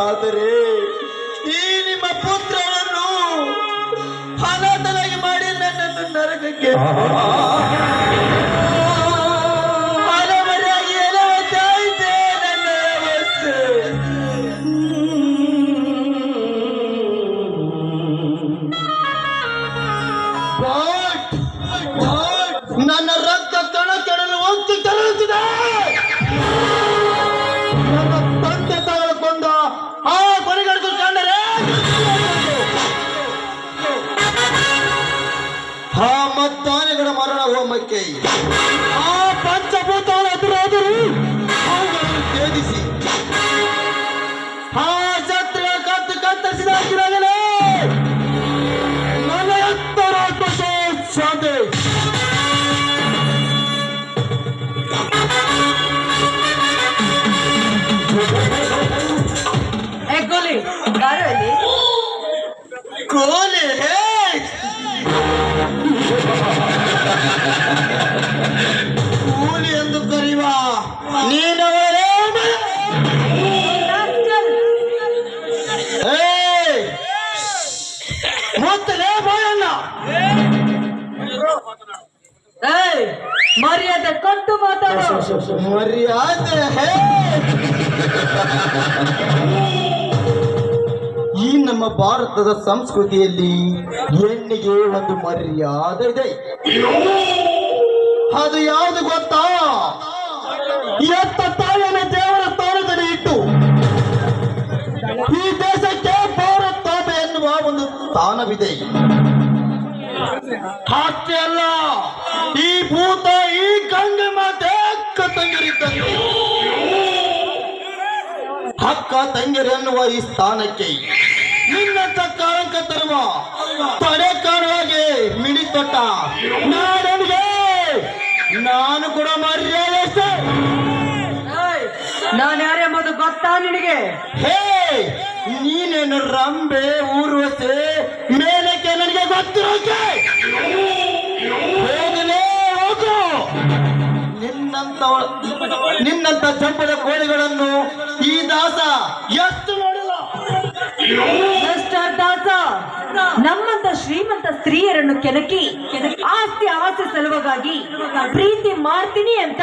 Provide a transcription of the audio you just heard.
ಆದರೆ ಈ ನಿಮ್ಮ ಪುತ್ರನನ್ನು ಅನಾಥನಾಗಿ ಮಾಡಿ ನನ್ನನ್ನು ನರಕಕ್ಕೆ ಆ ಮತ್ತಾನೆಗಳ ಮರಣ ಹೋಮಕ್ಕೆ ಆ ಪಂಚಭೂತಾಳ ಎದುರಾದರು ಅವುಗಳನ್ನು ಛೇದಿಸಿ ಆ ಶತ್ರುಗಳ ಕತ್ತು ಕತ್ತರಿಸಿದ ಹಾಕಿದಾಗಲೇ ನನ್ನ ಎತ್ತರ ಶಾಂತಿ ಕೋಲಿ ಹೇ ಕೂಲಿ ಎಂದು ಕರೆಯುವ ನೀನವರೇ. ಮೊತ್ತಲೇ ಬಾಯಣ್ಣ. ಮರ್ಯಾದೆ ಕೊಟ್ಟು ಮಾತಾಡ. ಮರ್ಯಾದೆ ನಮ್ಮ ಭಾರತದ ಸಂಸ್ಕೃತಿಯಲ್ಲಿ ಹೆಣ್ಣಿಗೆ ಒಂದು ಮರ್ಯಾದೆ ಇದೆ. ಅದು ಯಾವುದು ಗೊತ್ತಾ? ಎತ್ತ ತಾಯಿಯನ್ನು ದೇವರ ಸ್ಥಾನದಲ್ಲಿ ಇಟ್ಟು, ಈ ದೇಶಕ್ಕೆ ಭಾರತ ಎನ್ನುವ ಒಂದು ಸ್ಥಾನವಿದೆ. ಅಷ್ಟೇ ಅಲ್ಲ, ಈ ಭೂತ, ಈ ಗಂಗೆ ಮಾತೆ ಅಕ್ಕ ತಂಗಿರಿದ್ದಂತೆ ಅಕ್ಕ ತಂಗಿರನ್ನುವ ಈ ಸ್ಥಾನಕ್ಕೆ ನಿನ್ನಂತ ಕಾಲಕ ತರುವ ತಡೆ ಕಾಣುವಾಗೆ ಮಿಡಿ ತೊಟ್ಟ ನಾಡನಿಗೆ ನಾನು ಕೂಡ ಮರ್ಯಾದೆ ಸರ್ ನಾನು ಯಾರೆಂಬುದು ಗೊತ್ತಾ ನಿನಗೆ? ಹೇ ನೀನೇನು ರಂಬೆ ಊರ್ವಸೆ ಮೇಲಕ್ಕೆ ನನಗೆ ಗೊತ್ತಿರೋಕೆ? ಹೋಗಲೇ ಹೋಗು. ನಿನ್ನಂತ ನಿನ್ನಂತ ಚಂಪದ ಕೋಳಿಗಳನ್ನು ಈ ದಾಸ ಎಷ್ಟು ದಾಸ ನಮ್ಮಂತ ಶ್ರೀಮಂತ ಸ್ತ್ರೀಯರನ್ನು ಕೆಣಕಿ ಆಸ್ತಿ ಆಸೆ ಸಲುವಾಗಿ ಪ್ರೀತಿ ಮಾಡ್ತೀನಿ ಅಂತ.